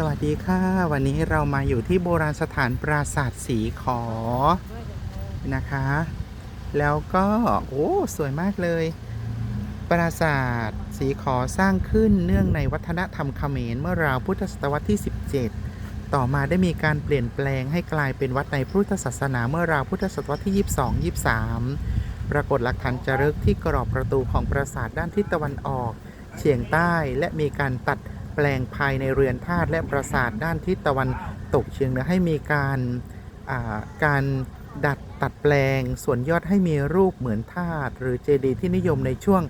สวัสดีค่ะ วันนี้เรามาอยู่ที่โบราณสถานปราสาทสีขอนะคะ แล้วก็โอ้สวยมากเลย ปราสาทสีขอสร้างขึ้นเนื่องในวัฒนธรรมเขมรเมื่อราวพุทธศตวรรษที่ 17 ต่อมาได้มีการเปลี่ยนแปลงให้กลายเป็นวัดในพุทธศาสนาเมื่อราวพุทธศตวรรษที่ 22 23 ปรากฏหลักฐานจารึกที่กรอบประตูของปราสาทด้านทิศตะวันออก เฉียงใต้และมีการตัด แปลงภายในเรือนธาตุและปราสาทด้านทิศตะวันตกเฉียงเหนือให้มีการการดัดตัดแปลงส่วนยอดให้มีรูปเหมือนธาตุหรือเจดีย์ที่นิยมในช่วง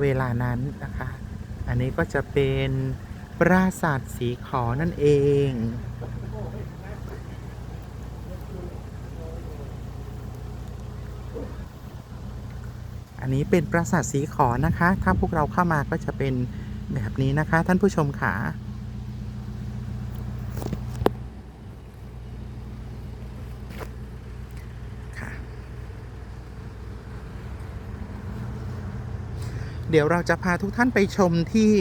เวลานั้นนะคะ อันนี้ก็จะเป็นปราสาทสีขอนั่นเองอันนี้เป็นปราสาทสีขอนะคะ ถ้าพวกเราเข้ามาก็จะเป็น แบบนี้นะคะท่านผู้ชมค่ะค่ะเดี๋ยวเราจะพาทุกท่านไปชมที่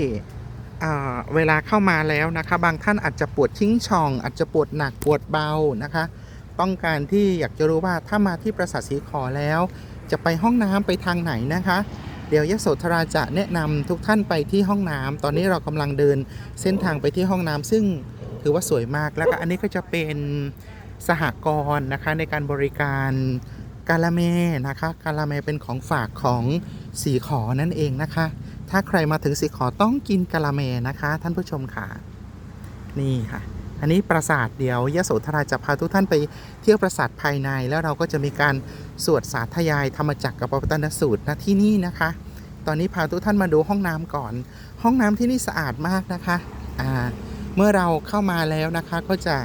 เวลาเข้ามาแล้วนะคะ บางท่านอาจจะปวดชิงช่อง อาจจะปวดหนักปวดเบานะคะ ต้องการที่อยากจะรู้ว่าถ้ามาที่ปราสาทสีขอแล้ว จะไปห้องน้ำไปทางไหนนะคะ เดี๋ยวยโสธราจะแนะนำทุกท่านไปที่ห้องน้ำตอนนี้เรากำลังเดินเส้นทางไปที่ห้องน้ำซึ่งถือว่าสวยมากแล้วก็อันนี้ก็จะเป็นสหกรณ์นะคะในการบริการกาละเมนะคะกาละเมเป็นของฝากของสีขอนั่นเองนะคะ ถ้าใครมาถึงสีขอต้องกินกาละเมนะคะ ท่านผู้ชมค่ะ นี่ค่ะ อันนี้ปราสาทเดี๋ยวยโสธราจะพาทุกท่านไปเที่ยวปราสาทภายใน แล้วเราก็จะมีการสวดสาธยายธรรมจักรกับปวัตนสูตรณที่นี่นะคะ ตอนนี้พาทุกท่านมาดูห้องน้ำก่อน ห้องน้ำที่นี่สะอาดมากนะคะอ่าเมื่อเราเข้ามาแล้วนะคะก็จะ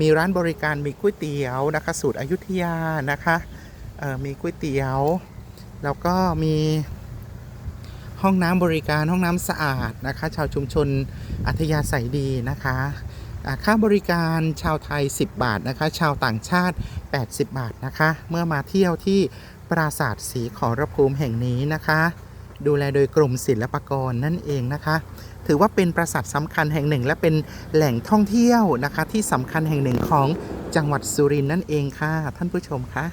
มีร้านบริการมีก๋วยเตี๋ยวนะคะ สูตรอยุธยานะคะเอ่อมีก๋วยเตี๋ยว แล้วก็มีห้องน้ำบริการห้องน้ำสะอาดนะคะ ชาวชุมชนอัธยาศัยดีนะคะ ค่าบริการชาวไทย 10 บาทนะคะ ชาวต่างชาติ 80 บาทนะคะ เมื่อมาเที่ยวที่ปราสาทสีขอรภูมิแห่งนี้นะคะ ดูแลโดยกรมศิลปากรนั่นเองนะคะ ถือว่าเป็นปราสาทสำคัญแห่งหนึ่ง และเป็นแหล่งท่องเที่ยวนะคะ ที่สำคัญแห่งหนึ่งของจังหวัดสุรินทร์นั่นเองค่ะ ท่านผู้ชมคะ